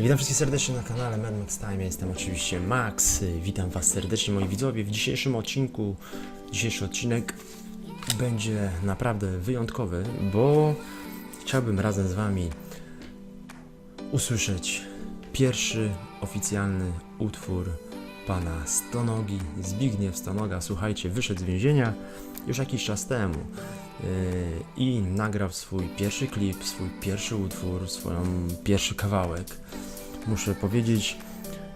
Witam wszystkich serdecznie na kanale Mad Max Time. Jestem oczywiście Max. Witam Was serdecznie moi widzowie. W dzisiejszym odcinku, dzisiejszy odcinek będzie naprawdę wyjątkowy, bo chciałbym razem z Wami usłyszeć pierwszy oficjalny utwór pana Stonogi, Zbigniew Stonoga. Słuchajcie, wyszedł z więzienia już jakiś czas temu yy, i nagrał swój pierwszy klip, swój pierwszy utwór, swoją pierwszy kawałek. Muszę powiedzieć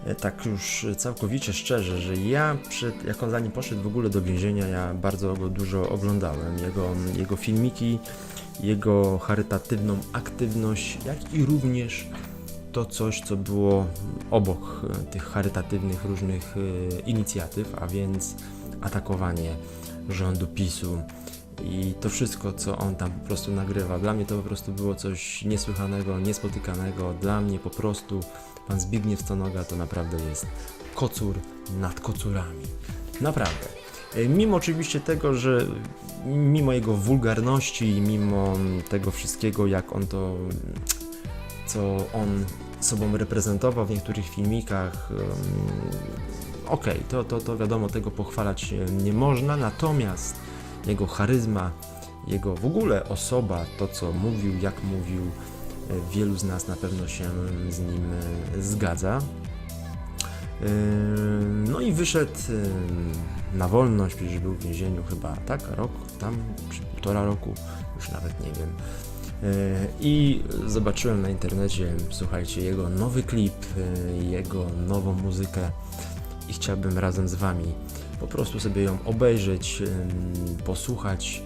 e, tak już całkowicie szczerze, że ja przed, jak on zanim poszedł w ogóle do więzienia, ja bardzo go dużo oglądałem. Jego, jego filmiki, jego charytatywną aktywność, jak i również to coś, co było obok e, tych charytatywnych różnych e, inicjatyw, a więc atakowanie rządu PiSu i to wszystko, co on tam po prostu nagrywa. Dla mnie to po prostu było coś niesłychanego, niespotykanego. Dla mnie po prostu pan Zbigniew Stonoga to naprawdę jest kocur nad kocurami. Naprawdę. E, Mimo oczywiście tego, że mimo jego wulgarności, mimo tego wszystkiego, jak on to co on sobą reprezentował w niektórych filmikach. Okej, to, to, to wiadomo, tego pochwalać nie można, natomiast jego charyzma, jego w ogóle osoba, to co mówił, jak mówił, e, wielu z nas na pewno się z nim e, zgadza. E, No i wyszedł na wolność, przecież był w więzieniu chyba tak, rok tam, czy półtora roku, już nawet nie wiem. I zobaczyłem na internecie, słuchajcie, jego nowy klip, jego nową muzykę i chciałbym razem z Wami po prostu sobie ją obejrzeć, posłuchać,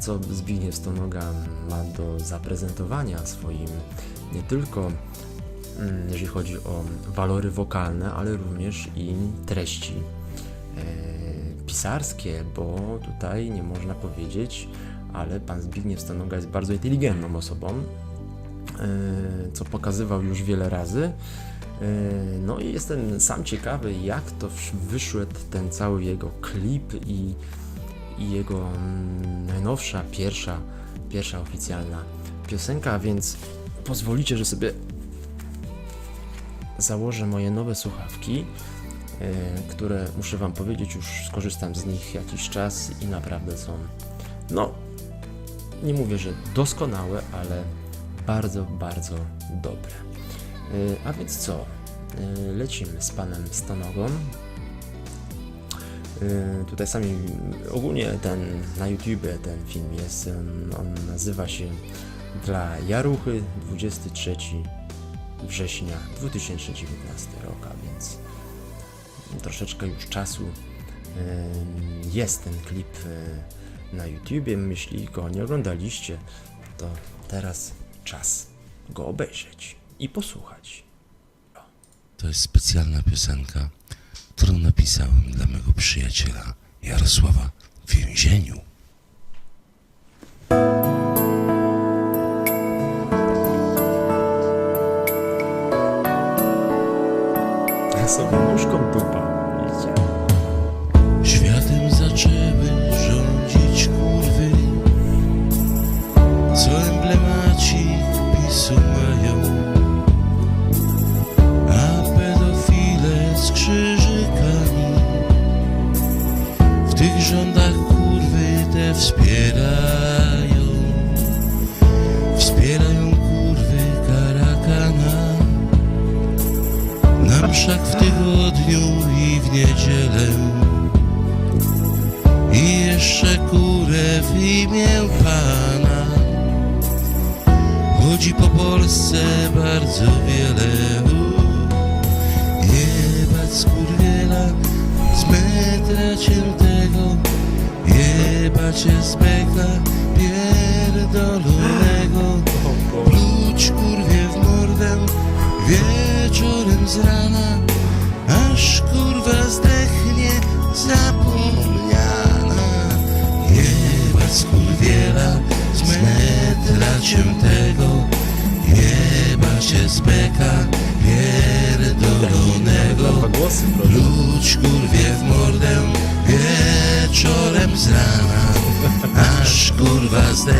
co Zbigniew Stonoga ma do zaprezentowania swoim nie tylko mm, jeżeli chodzi o walory wokalne, ale również i treści e, pisarskie, bo tutaj nie można powiedzieć, ale pan Zbigniew Stonoga jest bardzo inteligentną osobą, e, co pokazywał już wiele razy. E, No i jestem sam ciekawy, jak to wyszedł ten cały jego klip i, i jego mm, najnowsza, pierwsza, pierwsza oficjalna piosenka, więc pozwolicie, że sobie założę moje nowe słuchawki, e, które muszę Wam powiedzieć, już skorzystam z nich jakiś czas i naprawdę są, no, nie mówię, że doskonałe, ale bardzo, bardzo dobre. E, A więc co? E, Lecimy z panem Stanogą. E, Tutaj sami, ogólnie ten na YouTubie ten film jest, on nazywa się Dla Jaruchy 23 września 2019 rok, a więc troszeczkę już czasu jest ten klip na YouTubie. Jeśli go nie oglądaliście, to teraz czas go obejrzeć i posłuchać. To jest specjalna piosenka, którą napisałem dla mego przyjaciela Jarosława w więzieniu. Ja sobie nóżką dupa, Mszach w tygodniu i w niedzielę. I jeszcze kurę w imię Pana. Chodzi po Polsce bardzo wiele. U, Jebać skurwiela z metra ciętego. Jebać SBK pierdolonego. Pluć kurwie w mordę wieczorem z rana Aż kurwa zdechnie zapomniana Jebać skurwiela z metra ciętego Jebać SBK pierdolonego. Dwa głosy, proszę. Pluć kurwie w mordę wieczorem z rana Aż kurwa zdechnie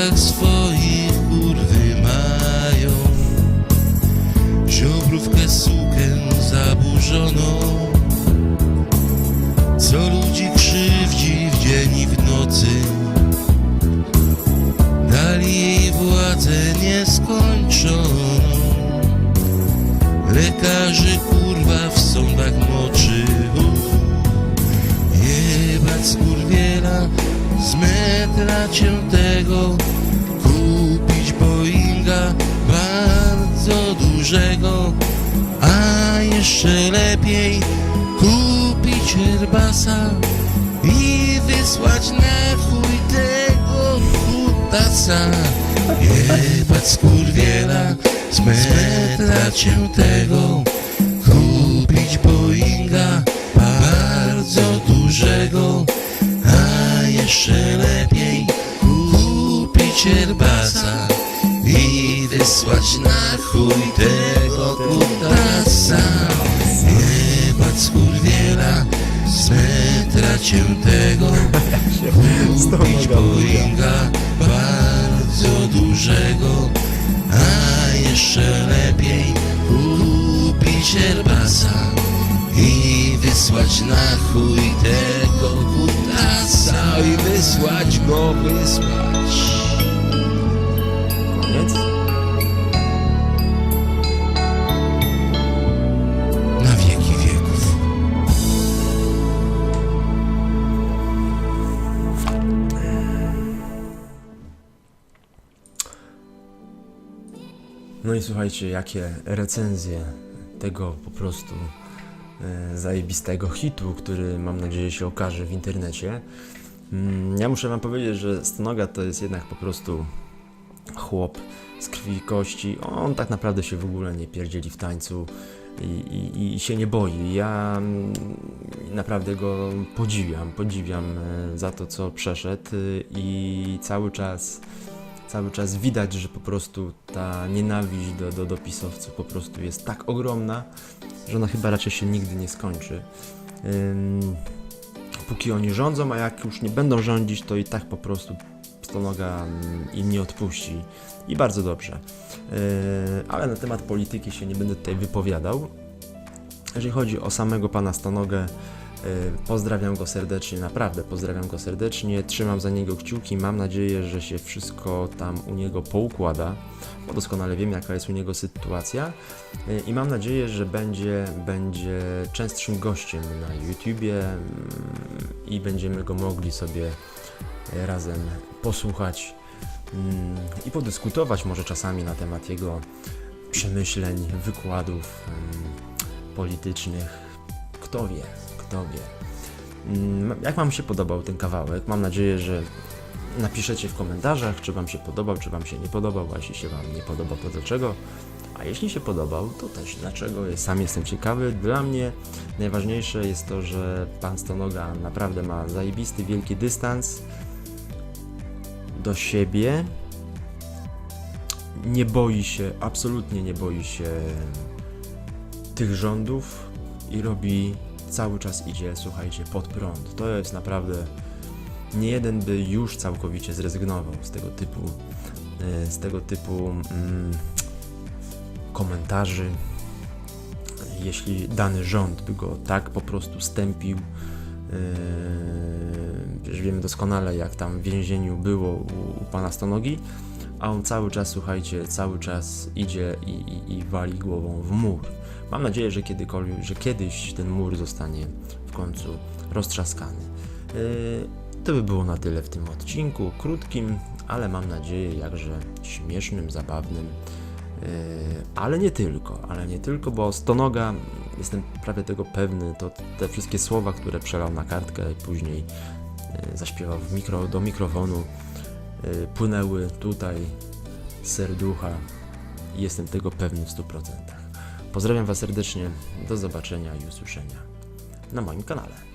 szeregach swoich kurwy mają. Żobrówkę sukę zaburzoną. Co ludzi krzywdzi w dzień i w nocy. Dali jej władzę nieskończoną. Lekarzy kurwa w sądach moczy. Jebać skurwiela z metra ciętego Kupić Boeinga bardzo dużego A jeszcze lepiej kupić Airbusa I wysłać na chuj tego kutasa. Jebać skurwiela z metra ciętego Kupić Boeinga bardzo dużego jeszcze lepiej kupić Airbusa I wysłać na chuj tego kutasa. Jebać skurwiela z metra ciętego Kupić Boeinga bardzo dużego. A jeszcze lepiej kupić Airbusa I wysłać na chuj tego kutasa I wysłać go, wysłać Koniec? na wieki wieków. No i słuchajcie, jakie recenzje tego po prostu zajebistego hitu, który mam nadzieję się okaże w internecie. Mm, ja muszę wam powiedzieć, że Stonoga to jest jednak po prostu chłop z krwi i kości. On tak naprawdę się w ogóle nie pierdzieli w tańcu i, i, i się nie boi. Ja mm, naprawdę go podziwiam, podziwiam e, za to, co przeszedł y, i cały czas cały czas widać, że po prostu ta nienawiść do, do, do pisowców po prostu jest tak ogromna, że ona chyba raczej się nigdy nie skończy. Ym, póki oni rządzą, a jak już nie będą rządzić, to i tak po prostu stonoga mm, im nie odpuści. I bardzo dobrze. Yy, ale na temat polityki się nie będę tutaj wypowiadał. Jeżeli chodzi o samego pana Stonogę, y, pozdrawiam go serdecznie, naprawdę pozdrawiam go serdecznie, trzymam za niego kciuki, mam nadzieję, że się wszystko tam u niego poukłada, bo doskonale wiem jaka jest u niego sytuacja y, i mam nadzieję, że będzie, będzie częstszym gościem na YouTubie mm, i będziemy go mogli sobie y, razem posłuchać mm, i podyskutować może czasami na temat jego przemyśleń, wykładów mm, politycznych. Kto wie, kto wie. Mm, Jak Wam się podobał ten kawałek? Mam nadzieję, że napiszecie w komentarzach, czy Wam się podobał, czy Wam się nie podobał, a jeśli się Wam nie podobał, to dlaczego? A jeśli się podobał, to też dlaczego? Ja Sam jestem ciekawy. Dla mnie najważniejsze jest to, że Pan Stonoga naprawdę ma zajebisty, wielki dystans do siebie. Nie boi się, absolutnie nie boi się tych rządów i robi cały czas idzie, słuchajcie, pod prąd. To jest naprawdę nie jeden by już całkowicie zrezygnował z tego typu e, z tego typu mm, komentarzy. Jeśli dany rząd by go tak po prostu stępił, yy, wiemy doskonale, jak tam w więzieniu było u, u pana Stonogi, a on cały czas, słuchajcie, cały czas idzie i, i, i wali głową w mur. Mam nadzieję, że, kiedykolwiek, że kiedyś ten mur zostanie w końcu roztrzaskany. Yy, to by było na tyle w tym odcinku, krótkim, ale mam nadzieję jakże śmiesznym, zabawnym. Yy, ale nie tylko, ale nie tylko, bo Stonoga, jestem prawie tego pewny, to te wszystkie słowa, które przelał na kartkę i później yy, zaśpiewał mikro, do mikrofonu, płynęły tutaj z serducha i jestem tego pewny w 100%. Pozdrawiam Was serdecznie, do zobaczenia i usłyszenia na moim kanale.